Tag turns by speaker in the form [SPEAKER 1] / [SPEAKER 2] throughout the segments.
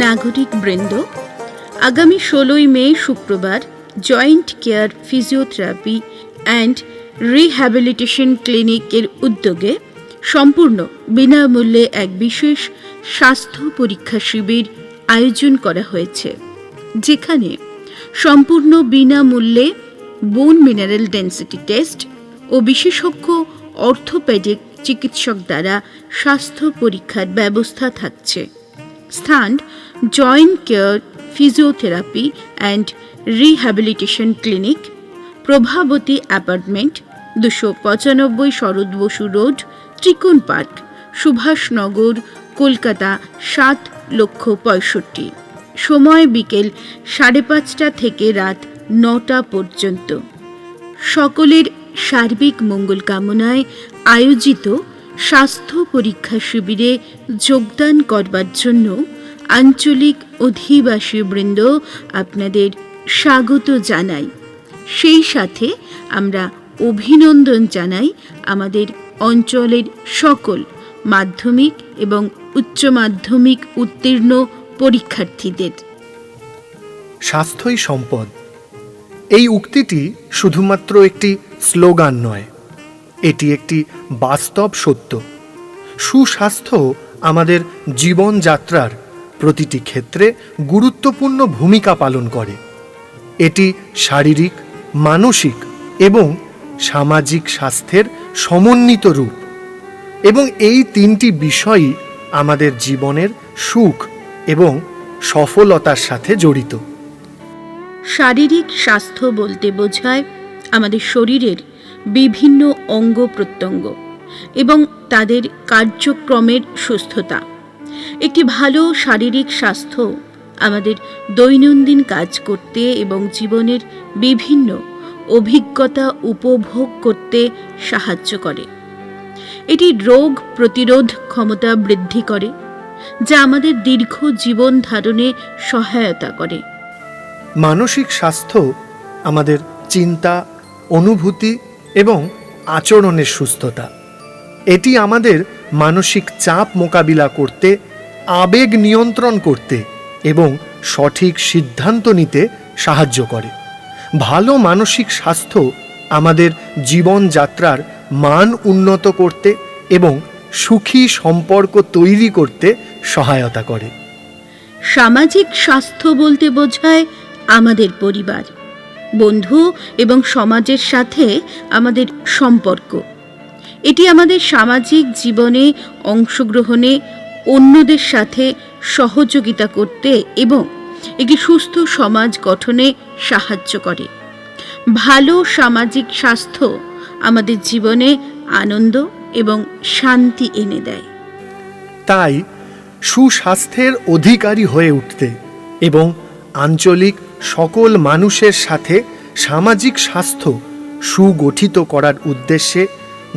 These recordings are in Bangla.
[SPEAKER 1] নাগরিক বৃন্দ, আগামী ষোলোই মে শুক্রবার joint care physiotherapy and rehabilitation ক্লিনিকের উদ্যোগে সম্পূর্ণ বিনামূল্যে এক বিশেষ স্বাস্থ্য পরীক্ষা শিবির আয়োজন করা হয়েছে, যেখানে সম্পূর্ণ বিনামূল্যে বোন মিনারেল ডেন্সিটি টেস্ট ও বিশেষজ্ঞ অর্থোপেডিক চিকিৎসক দ্বারা স্বাস্থ্য পরীক্ষার ব্যবস্থা থাকছে। স্থান joint care physiotherapy and rehabilitation clinic Prabhavati apartment দুশো পঁচানব্বই শরৎ বসু রোড, ত্রিকোণ পার্ক সুভাষনগর কলকাতা, সাত লক্ষ পঁয়ষট্টি। সময় বিকেল সাড়ে পাঁচটা থেকে রাত নটা পর্যন্ত। সকলের সার্বিক মঙ্গল কামনায় আয়োজিত স্বাস্থ্য পরীক্ষা শিবিরে যোগদান করবার জন্য আঞ্চলিক অধিবাসী বৃন্দ আপনাদের স্বাগত জানাই। সেই সাথে আমরা অভিনন্দন জানাই আমাদের অঞ্চলের সকল মাধ্যমিক এবং উচ্চ মাধ্যমিক উত্তীর্ণ পরীক্ষার্থীদের।
[SPEAKER 2] স্বাস্থ্যই সম্পদ। এই উক্তিটি শুধুমাত্র একটি স্লোগান নয় এটি একটি বাস্তব সত্য। সুস্বাস্থ্য আমাদের জীবনযাত্রার প্রতিটি ক্ষেত্রে গুরুত্বপূর্ণ ভূমিকা পালন করে। এটি শারীরিক, মানসিক এবং সামাজিক স্বাস্থ্যের সমন্বিত রূপ। এবং এই তিনটি বিষয়ই আমাদের জীবনের সুখ এবং সফলতার সাথে জড়িত।
[SPEAKER 1] শারীরিক স্বাস্থ্য বলতে বোঝায় আমাদের শরীরের বিভিন্ন অঙ্গ প্রত্যঙ্গ এবং তাদের কার্যক্রমের সুস্থতা। একটি ভালো শারীরিক স্বাস্থ্য আমাদের দৈনন্দিন কাজ করতে এবং জীবনের বিভিন্ন অভিজ্ঞতা উপভোগ করতে সাহায্য করে। এটি রোগ প্রতিরোধ ক্ষমতা বৃদ্ধি করে, যা আমাদের দীর্ঘ জীবন ধারণে সহায়তা করে।
[SPEAKER 2] মানসিক স্বাস্থ্য আমাদের চিন্তা, অনুভূতি এবং আচরণের সুস্থতা। এটি আমাদের মানসিক চাপ মোকাবিলা করতে, আবেগ নিয়ন্ত্রণ করতে এবং সঠিক সিদ্ধান্ত নিতে সাহায্য করে। ভালো মানসিক স্বাস্থ্য আমাদের জীবনযাত্রার মান উন্নত করতে এবং সুখী সম্পর্ক তৈরি করতে সহায়তা করে।
[SPEAKER 1] সামাজিক স্বাস্থ্য বলতে বোঝায় আমাদের পরিবার। বন্ধু এবং সমাজের সাথে আমাদের সম্পর্ক। এটি আমাদের সামাজিক জীবনে অংশগ্রহণে অন্যদের সাথে সহযোগিতা করতে এবং একটি সুস্থ সমাজ গঠনে সাহায্য করে। ভালো সামাজিক স্বাস্থ্য আমাদের জীবনে আনন্দ এবং শান্তি এনে দেয়।
[SPEAKER 2] তাই সুস্বাস্থ্যের অধিকারী হয়ে উঠতে এবং আঞ্চলিক সকল মানুষের সাথে সামাজিক স্বাস্থ্য সুগঠিত করার উদ্দেশ্যে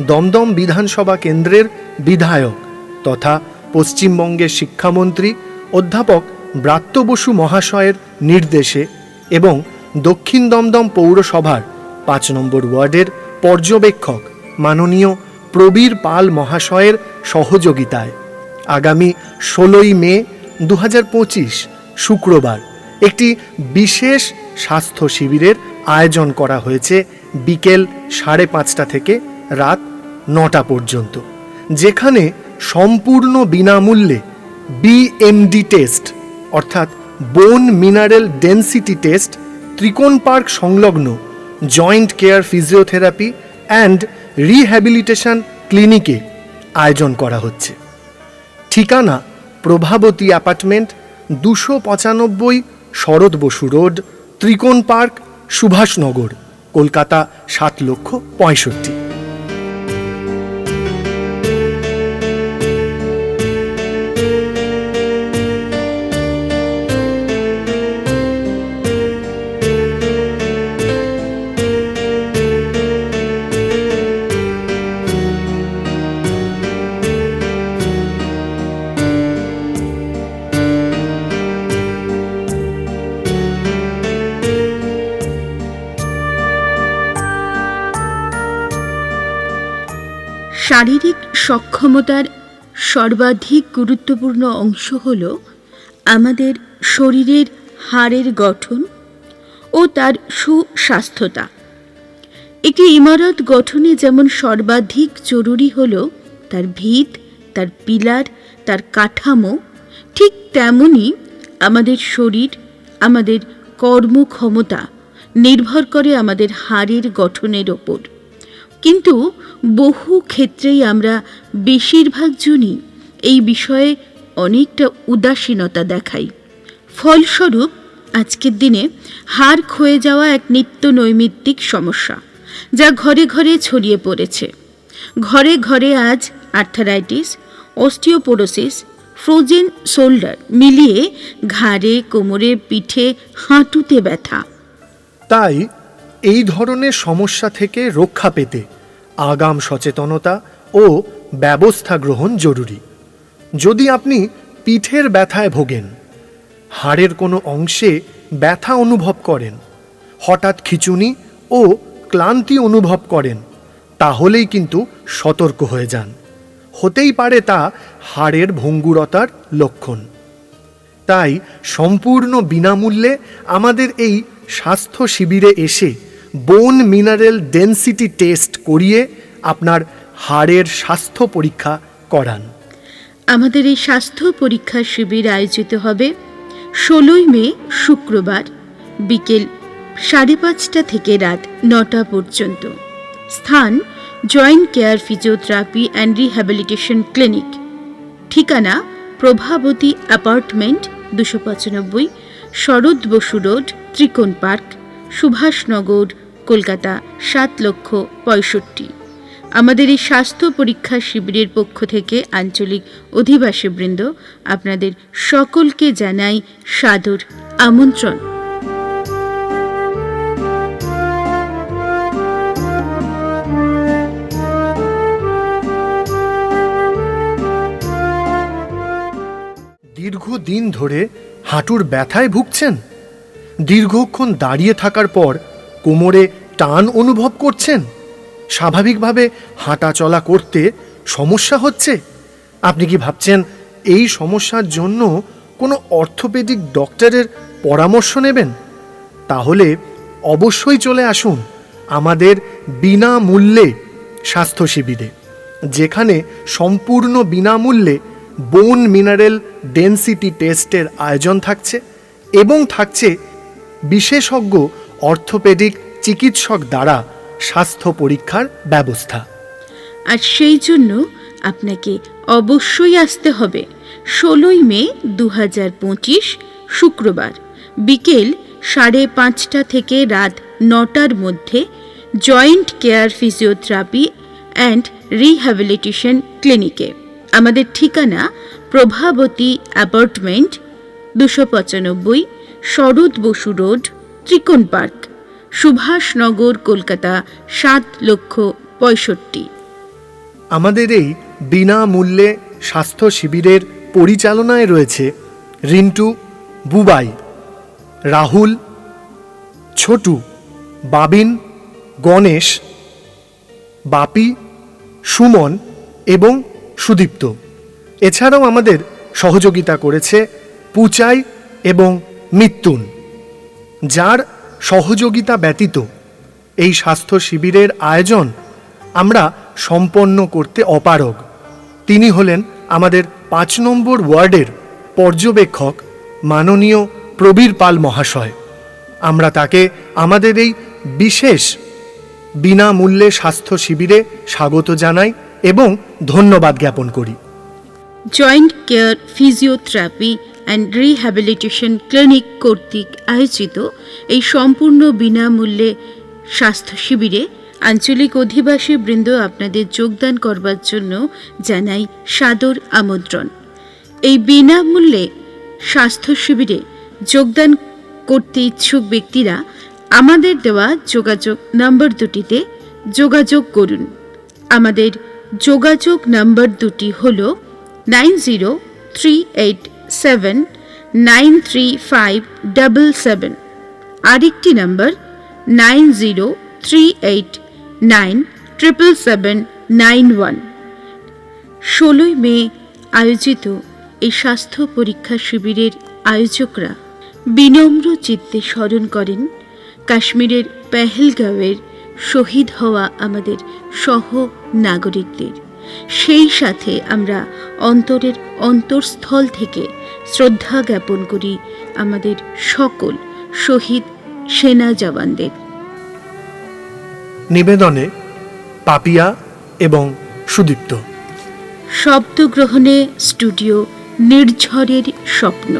[SPEAKER 2] দমদম বিধানসভা কেন্দ্রের বিধায়ক তথা পশ্চিমবঙ্গের শিক্ষামন্ত্রী অধ্যাপক ব্রাত্য বসু মহাশয়ের নির্দেশে এবং দক্ষিণ দমদম পৌরসভার পাঁচ নম্বর ওয়ার্ডের পর্যবেক্ষক মাননীয় প্রবীর পাল মহাশয়ের সহযোগিতায় আগামী ষোলোই মে দু হাজার পঁচিশ শুক্রবার একটি বিশেষ স্বাস্থ্য শিবিরের আয়োজন করা হয়েছে বিকেল সাড়ে পাঁচটা থেকে রাত নটা পর্যন্ত, যেখানে সম্পূর্ণ বিনামূল্যে বিএমডি টেস্ট অর্থাৎ bone mineral density test Trikon park সংলগ্ন joint care physiotherapy and rehabilitation ক্লিনিকে আয়োজন করা হচ্ছে। ঠিকানা প্রভাবতী অ্যাপার্টমেন্ট দুশো পঁচানব্বই শরৎ বসু রোড ত্রিকোণ পার্ক সুভাষনগর কলকাতা সাত লক্ষ পঁয়ষট্টি।
[SPEAKER 1] শারীরিক সক্ষমতার সর্বাধিক গুরুত্বপূর্ণ অংশ হল আমাদের শরীরের হাড়ের গঠন ও তার সুস্বাস্থ্যতা। একটি ইমারত গঠনে যেমন সর্বাধিক জরুরি হল তার ভিত, তার পিলার, তার কাঠামো, ঠিক তেমনি আমাদের শরীর, আমাদের কর্মক্ষমতা নির্ভর করে আমাদের হাড়ের গঠনের ওপর। কিন্তু বহু ক্ষেত্রেই আমরা বেশিরভাগ জনই এই বিষয়ে অনেকটা উদাসীনতা দেখাই। ফলস্বরূপ, আজকের দিনে হাড় ক্ষয়ে যাওয়া এক নিত্য নৈমিত্তিক সমস্যা, যা ঘরে ঘরে ছড়িয়ে পড়েছে। ঘরে ঘরে আজ আর্থারাইটিস, অস্টিওপোরোসিস, ফ্রোজেন শোল্ডার মিলিয়ে ঘাড়ে, কোমরে, পিঠে, হাঁটুতে ব্যথা।
[SPEAKER 2] তাই এই ধরনের সমস্যা থেকে রক্ষা পেতে আগাম সচেতনতা ও ব্যবস্থা গ্রহণ জরুরি। যদি আপনি পিঠের ব্যথায় ভোগেন, হাড়ের কোনো অংশে ব্যথা অনুভব করেন, হঠাৎ খিচুনি ও ক্লান্তি অনুভব করেন, তাহলেই কিন্তু সতর্ক হয়ে যান। হতেই পারে তা হাড়ের ভঙ্গুরতার লক্ষণ। তাই সম্পূর্ণ বিনামূল্যে আমাদের এই স্বাস্থ্য শিবিরে এসে বোন মিনারেল ডেন্সিটি টেস্ট করিয়ে আপনার হাড়ের স্বাস্থ্য পরীক্ষা করান।
[SPEAKER 1] আমাদের এই স্বাস্থ্য পরীক্ষা শিবির আয়োজিত হবে ষোলোই মে, শুক্রবার, বিকেল সাড়ে পাঁচটা থেকে রাত নটা পর্যন্ত। স্থান joint care physiotherapy and rehabilitation clinic ঠিকানা প্রভাবতী অ্যাপার্টমেন্ট দুশো পঁচানব্বই, শরৎ বসু রোড, ত্রিকোণ পার্ক, সুভাষনগর কলকাতা সাত লক্ষ পঁয়ষট্টি। আমাদের এই স্বাস্থ্য পরীক্ষা শিবিরের পক্ষ থেকে আঞ্চলিক অধিবাসীবৃন্দ, আপনাদের সকলকে জানাই সাদর আমন্ত্রণ।
[SPEAKER 2] দীর্ঘদিন ধরে হাঁটুর ব্যথায় ভুগছেন? দীর্ঘক্ষণ দাঁড়িয়ে থাকার পর কোমরে টান অনুভব করছেন? স্বাভাবিকভাবে হাঁটা চলা করতে সমস্যা হচ্ছে? আপনি কি ভাবছেন এই সমস্যার জন্য কোনো অর্থোপেডিক ডক্টরের পরামর্শ নেবেন? তাহলে অবশ্যই চলে আসুন আমাদের বিনামূল্যে স্বাস্থ্য শিবিরে, যেখানে সম্পূর্ণ বিনামূল্যে বোন মিনারেল ডেনসিটি টেস্টের আয়োজন থাকছে এবং থাকছে বিশেষজ্ঞ অর্থোপেডিক চিকিৎসক দ্বারা স্বাস্থ্য পরীক্ষার ব্যবস্থা।
[SPEAKER 1] আর সেই জন্য আপনাকে অবশ্যই আসতে হবে ষোলোই মে দু পঁচিশ শুক্রবার বিকেল সাড়ে পাঁচটা থেকে রাত নটার মধ্যে joint care physiotherapy and rehabilitation ক্লিনিকে। আমাদের ঠিকানা প্রভাবতী অ্যাপার্টমেন্ট দুশো পঁচানব্বই শরৎ বসু রোড ত্রিকোণ পার্ক সুভাষনগর, কলকাতা, সাত লক্ষ পঁয়ষট্টি।
[SPEAKER 2] আমাদের এই বিনামূল্যে স্বাস্থ্য শিবিরের পরিচালনায় রয়েছে রিন্টু, বুবাই, রাহুল, ছোটু, বাবিন, গণেশ, বাপি, সুমন এবং সুদীপ্ত। এছাড়াও আমাদের সহযোগিতা করেছে পুচাই এবং মিত্তুন। যার সহযোগিতা ব্যতীত এই স্বাস্থ্য শিবিরের আয়োজন আমরা সম্পন্ন করতে অপারগ। তিনি হলেন আমাদের পাঁচ নম্বর ওয়ার্ডের পর্যবেক্ষক মাননীয় প্রবীর পাল মহাশয়। আমরা তাকে আমাদের এই বিশেষ বিনামূল্যে স্বাস্থ্য শিবিরে স্বাগত জানাই এবং ধন্যবাদ জ্ঞাপন করি।
[SPEAKER 1] Joint care physiotherapy and rehabilitation clinic কর্তৃক আয়োজিত এই সম্পূর্ণ বিনামূল্যে স্বাস্থ্য শিবিরে আঞ্চলিক অধিবাসী বৃন্দ আপনাদের যোগদান করবার জন্য জানাই সাদর আমন্ত্রণ। এই বিনামূল্যে স্বাস্থ্য শিবিরে যোগদান করতে ইচ্ছুক ব্যক্তিরা আমাদের দেওয়া যোগাযোগ নম্বর দুটিতে যোগাযোগ করুন। আমাদের যোগাযোগ নম্বর দুটি হল nine zero three eight seven nine three five double seven আরেকটি number nine zero three eight nine triple seven nine one ষোলোই মে আয়োজিত এই স্বাস্থ্য পরীক্ষা শিবিরের আয়োজকরা বিনম্র চিত্তে স্মরণ করেন কাশ্মীরের পেহেলগাঁওয়ের শহীদ হওয়া আমাদের সহ নাগরিকদের। সেই সাথে আমরা অন্তরের অন্তরস্থল থেকে শ্রদ্ধা জ্ঞাপন করি আমাদের সকল শহীদ সেনা জওয়ানদের।
[SPEAKER 2] নিবেদনে পাপিয়া এবং সুদীপ্ত।
[SPEAKER 1] শব্দগ্রহণে স্টুডিও নির্ঝরের স্বপ্ন।